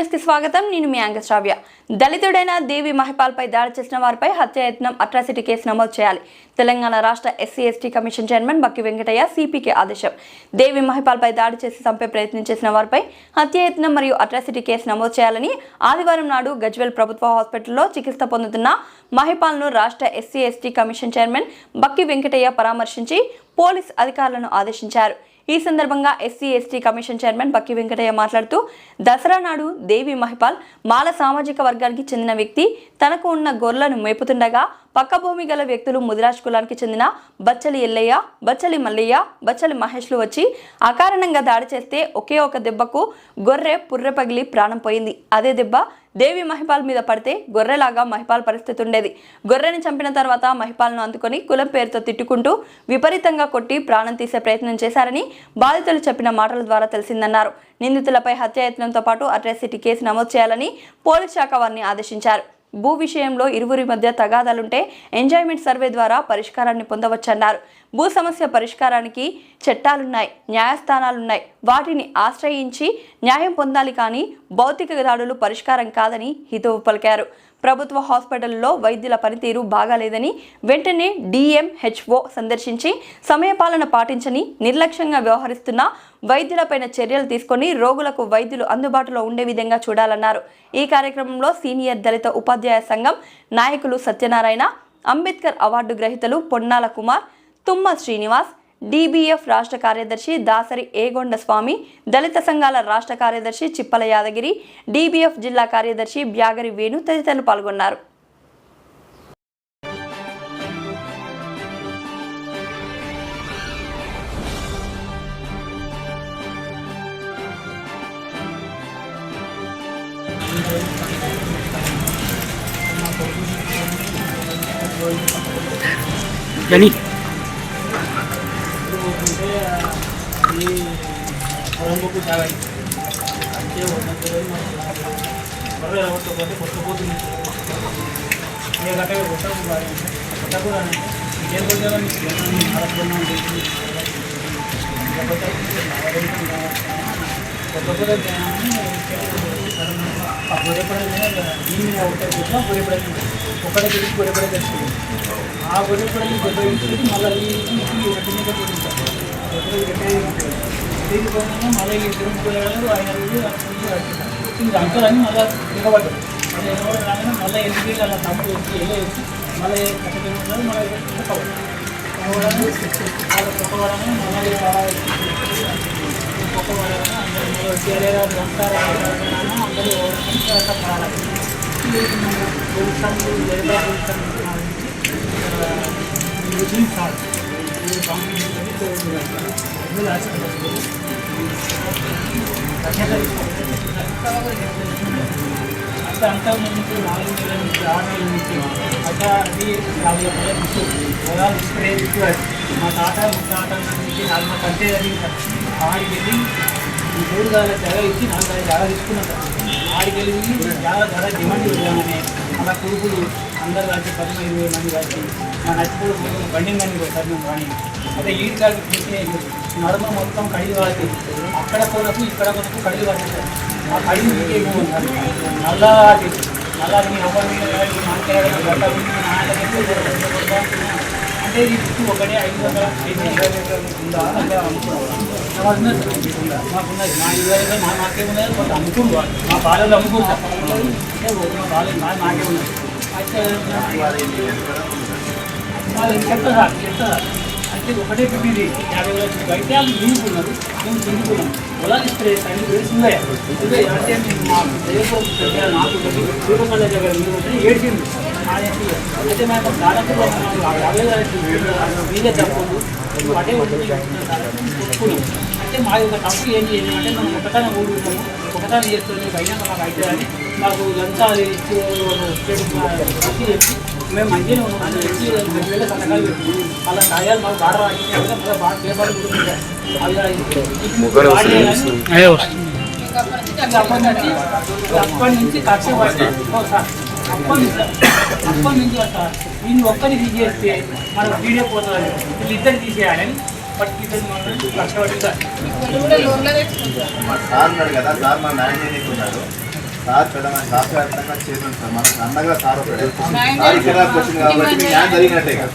న్యూస్కి స్వాగతం. నేను మీ యాంక శ్రావ్య. దళితుడైన దేవి మహిపాల్పై దాడి చేసిన వారిపై హత్యాయత్నం అట్రాసిటీ కేసు నమోదు చేయాలి. తెలంగాణ రాష్ట్ర SC ST commission chairman Bakki Venkataiah సిపికి ఆదేశం. దేవి మహిపాల్పై దాడి చేసి చంపే ప్రయత్నం చేసిన వారిపై హత్యాయత్నం మరియు అట్రాసిటీ కేసు నమోదు చేయాలని ఆదివారం నాడు గజ్వెల్ ప్రభుత్వ హాస్పిటల్లో చికిత్స పొందుతున్న మహిపాల్ను రాష్ట్ర SC ST commission chairman Bakki Venkataiah పరామర్శించి పోలీస్ అధికారులను ఆదేశించారు. ఈ సందర్భంగా SC ST commission chairman Bakki Venkataiah మాట్లాడుతూ దసరా నాడు దేవి మహిపాల్ మాల సామాజిక వర్గానికి చెందిన వ్యక్తి తనకు ఉన్న గొర్రెలను మేపుతుండగా పక్క భూమి గల వ్యక్తులు ముదిరాజ్ కులానికి చెందిన బచ్చలి ఎల్లయ్య బచ్చలి మల్లయ్య బచ్చలి మహేష్లు వచ్చి అకారణంగా దాడి చేస్తే ఒకే ఒక దెబ్బకు గొర్రె పుర్రె పగిలి ప్రాణం పోయింది. అదే దెబ్బ దేవి మహిపాల్ మీద పడితే గొర్రెలాగా మహిపాల్ పరిస్థితి ఉండేది. గొర్రెని చంపిన తర్వాత మహిపాల్ను అందుకొని కులం పేరుతో తిట్టుకుంటూ విపరీతంగా కొట్టి ప్రాణం తీసే ప్రయత్నం చేశారని బాధితులు చెప్పిన మాటల ద్వారా తెలిసిందన్నారు. నిందితులపై హత్యాయత్నంతో పాటు అట్రాసిటీ కేసు నమోదు చేయాలని పోలీస్ శాఖ వారిని ఆదేశించారు. భూ విషయంలో ఇరువురి మధ్య తగాదాలుంటే ఎంజాయ్మెంట్ సర్వే ద్వారా పరిష్కారాన్ని పొందవచ్చన్నారు. భూ సమస్య పరిష్కారానికి చట్టాలున్నాయి న్యాయస్థానాలున్నాయి. వాటిని ఆశ్రయించి న్యాయం పొందాలి కానీ భౌతిక దాడులు పరిష్కారం కాదని హితవు పలికారు. ప్రభుత్వ హాస్పిటల్లో వైద్యుల పనితీరు బాగాలేదని వెంటనే డిఎంహెచ్ఓ సందర్శించి సమయపాలన పాటించని నిర్లక్ష్యంగా వ్యవహరిస్తున్న వైద్యులపైన చర్యలు తీసుకొని రోగులకు వైద్యులు అందుబాటులో ఉండే విధంగా చూడాలన్నారు. ఈ కార్యక్రమంలో సీనియర్ దళిత ఉపాధ్యాయ సంఘం నాయకులు సత్యనారాయణ అంబేద్కర్ అవార్డు గ్రహీతలు పొన్నాల కుమార్ తుమ్మ శ్రీనివాస్ డిబిఎఫ్ రాష్ట్ర కార్యదర్శి దాసరి ఏగొండ స్వామి దళిత సంఘాల రాష్ట్ర కార్యదర్శి చిప్పల యాదగిరి డిబిఎఫ్ జిల్లా కార్యదర్శి బ్యాగరి వేణు తదితరులు పాల్గొన్నారు. గని ఈ పొలంలోకి చాలా అంటే బర్రె కొట్టకపోతే కొట్టపోతుంది ఏ గట్ట కొట్టకు కొట్టకూడదు ఏం కొట్టాలని కొట్టకూడదు దీన్ని ఒకటే గొర్రెపడే ఒకటే తిరిగి గొర్రెపడే తెచ్చుకుంది ఆ గొర్రెపడే గొర్రె తీసుకుని మళ్ళీ ఈ ఒకటి మీద కొట్టింటారు దీనికోసమే మళ్ళీ ఈ తిరుగుతున్నాడు ఆయన ఇది అంకలని మళ్ళీ దిగబడ్డాడు మళ్ళీ ఎగబడి రాగానే మళ్ళీ ఎందుకు అలా తమ్ముడు వచ్చి ఎలా వచ్చి మళ్ళీ కట్టబడి మళ్ళీ వాళ్ళ కొట్టవడమే మళ్ళీ కొట్టవడమే అందరూ మళ్ళీ వచ్చి ఎలా ఉంటారు అందరూ అంటే అంతా నుంచి నాలుగు నెలల నుంచి ఆరు నెలల నుంచి అట్లా అది యాభై పొలాలు మా తాత ముత్తాత నుంచి నాలుగు కంటే అది ఆడికి వెళ్ళి ఈ మూడు గాల జగ ఇచ్చి నాలుగు గాల జగ తీసుకున్నాం ఆడికి వెళ్ళి జగ ధర డిమాండ్ ఇవ్వగానే అలా కొడుకులు అందరు కలిసి పది ఇరవై మంది కలిసి మా నచ్చిపోడు బండి మంది పోతారు మేము కానీ అదే ఈ గారికి నడుమ మొత్తం కడిగి వాళ్ళకి అక్కడ కొరకు ఇక్కడ కొరకు కడిగి పడుతుంది ఆ కడిగి మీకే నల్లా నల్లా మీ అవ్వ మీద కానీ అంటే ఈ చుట్టూ ఒకటే ఐదు వందల ఐదు ఇరవై ఉందా? అలా అనుకున్నాం మాకున్నది. మా ఇరవై మా నాకే ఉన్నది కొంత అమ్ముకుంటు మా బాలలో అమ్ముకుంటారు అంటే మా బాలలు మా నాకే ఉన్నది. అయితే వాళ్ళు చెప్తారా? చెప్తారా? అంటే ఒకటే పిప్పింది యాభై వేల అయితే వాళ్ళు దిగుకున్నారు మేము దిగుకున్నాం పొలాలు ఇస్తే తల్లి వేసిందే ఇదే అంటే మా దేవో నాకు రూపకల్ల దగ్గర ఏడ్చింది అయితే మేము దాదాపు యాభై వేల మీదే తప్పదు అదే ఒప్పుకున్నాం అంటే మా యొక్క తప్పు ఏంటి అంటే మనం ఒకటానే ఊరుకున్నాము ఒకటానే చేస్తుంది అయినా మాకు అయితే అని మాకు ఇదంతా ఇచ్చి చెప్పి మేము మంచిగా ఉన్నాం. వచ్చి రెండు వేల సంతకాలు పెట్టి అలా కాయాలి మాకు బాగా మళ్ళీ బాగా పేపర్లు అవి వాడి అప్పటి నుంచి సార్ అప్పటి నుంచి అప్పటి నుంచి సార్. దీన్ని ఒక్కరి తీసేస్తే మనం వీడియో పోతుంది. వీళ్ళిద్దరు తీసేయాలని మాత్రం కష్టపడి సార్. మా సార్ ఉన్నాడు కదా సార్ మా చేయనీకున్నాడు సార్ సార్ మనకు అండగా సార్ వచ్చింది కాబట్టి న్యాయం జరిగినట్టే కదా.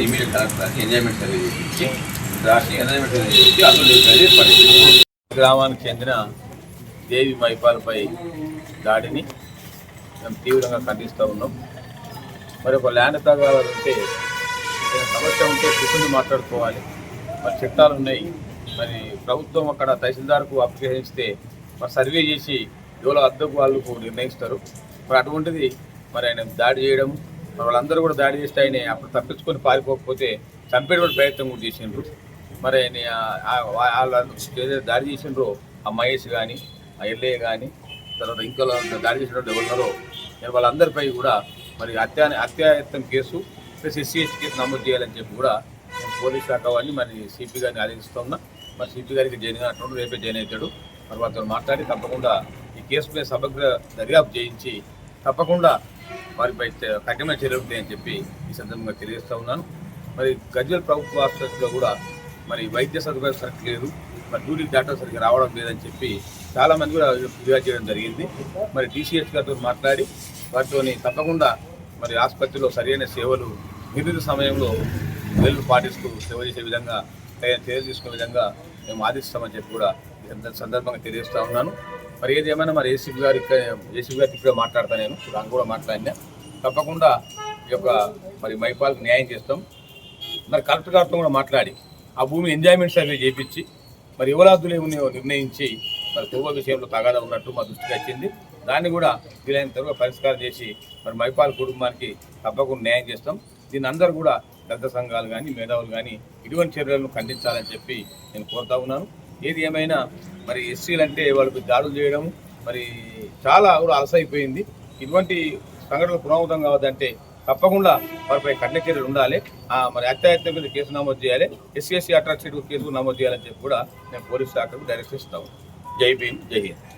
ఇమీడియట్ కలెక్టర్ ఎంజాయ్మెంట్ రాష్ట్రీయ ఎంజాయ్మెంట్ అసలు గ్రామానికి చెందిన దేవి మైపాలపై దాడిని మేము తీవ్రంగా ఖండిస్తూ ఉన్నాం. మరి ఒక ల్యాండ్ తగాదాలు ఉంటే సమస్య ఉంటే కూర్చుని మాట్లాడుకోవాలి. మరి చట్టాలు ఉన్నాయి. మరి ప్రభుత్వం అక్కడ తహసీల్దార్కు అప్లికేషన్ ఇస్తే మరి సర్వే చేసి ఎవరో అద్దకు వాళ్ళకు నిర్ణయిస్తారు. మరి అటువంటిది మరి ఆయన దాడి చేయడం మరి వాళ్ళందరూ కూడా దాడి చేస్తే ఆయన అప్పుడు తప్పించుకొని పారిపోకపోతే చంపేటువంటి ప్రయత్నం కూడా చేసిండ్రు. మరి ఆయన వాళ్ళు ఏదైతే దాడి చేసిండ్రో ఆ మహేష్ కానీ ఆ ఎల్ఏ కానీ తర్వాత ఇంకా దాడి చేసినటువంటి ఎవరున్నారో వాళ్ళందరిపై కూడా మరి హత్యా హత్యాయత్నం case plus SC ST case నమోదు చేయాలని చెప్పి కూడా నేను పోలీస్ శాఖ వారిని మరి సిపి గారిని ఆదేశిస్తున్నా. మరి సిపి గారికి జైన్ అటువంటి రేపే జైన్ అవుతాడు. మరి వారితో మాట్లాడి తప్పకుండా ఈ కేసుపై సమగ్ర దర్యాప్తు చేయించి తప్పకుండా వారిపై చ- కఠినమైన చర్యలు ఉంటాయని చెప్పి ఈ సందర్భంగా తెలియజేస్తూ ఉన్నాను. మరి గజ్వల్ ప్రభుత్వ ఆసుపత్రిలో కూడా మరి వైద్య సదుపాయం సరిగ్గా లేదు మరి డ్యూటీకి డాక్టర్ సరిగ్గా రావడం లేదని చెప్పి చాలా మంది కూడా ఫిర్యాదు చేయడం జరిగింది. మరి డీసీఎస్ గారితో మాట్లాడి వారితోని తప్పకుండా మరి ఆసుపత్రిలో సరైన సేవలు నిర్ణీత సమయంలో వేలు పాటిస్తూ సేవ చేసే విధంగా తగిన చర్యలు తీసుకునే విధంగా మేము ఆదిస్తామని చెప్పి కూడా సందర్భంగా తెలియజేస్తా ఉన్నాను. మరి ఏది ఏమైనా మరి ఏసీబీ గారి ఏసీబీ గారికి ఇక్కడ మాట్లాడతా నేను దాన్ని కూడా మాట్లాడినా. తప్పకుండా ఈ యొక్క మరి మైపాల్కి న్యాయం చేస్తాం. మరి కలెక్టర్ గారితో కూడా మాట్లాడి ఆ భూమి ఎంజాయ్మెంట్ సర్వే చేయించి మరి యువరాజులు ఏమో నిర్ణయించి మరి పూర్వ విషయంలో తగాదా ఉన్నట్టు మా దృష్టికి వచ్చింది. దాన్ని కూడా వీలైన త్వరగా పరిష్కారం చేసి మరి మైపాల్ కుటుంబానికి తప్పకుండా న్యాయం చేస్తాం. దీని అందరూ కూడా పెద్ద సంఘాలు కానీ మేధావులు కానీ ఇటువంటి చర్యలను ఖండించాలని చెప్పి నేను కోరుతా ఉన్నాను. ఏది ఏమైనా మరి ఎస్సీలు అంటే వాళ్ళకి దాడులు చేయడం మరి చాలా కూడా అలసైపోయింది ఇటువంటి సంఘటనలు పునరావృతం కావద్దంటే తప్పకుండా వారిపై కఠిన చర్యలు ఉండాలి. మరి అత్యాయత్నం మీద కేసు నమోదు చేయాలి. ఎస్సీఎస్సీ అట్రాక్సిటీ కేసు నమోదు చేయాలని చెప్పి కూడా నేను పోలీస్ శాఖకు డైరెక్ట్ ఇస్తాను జై భీమ్ జై హింద్.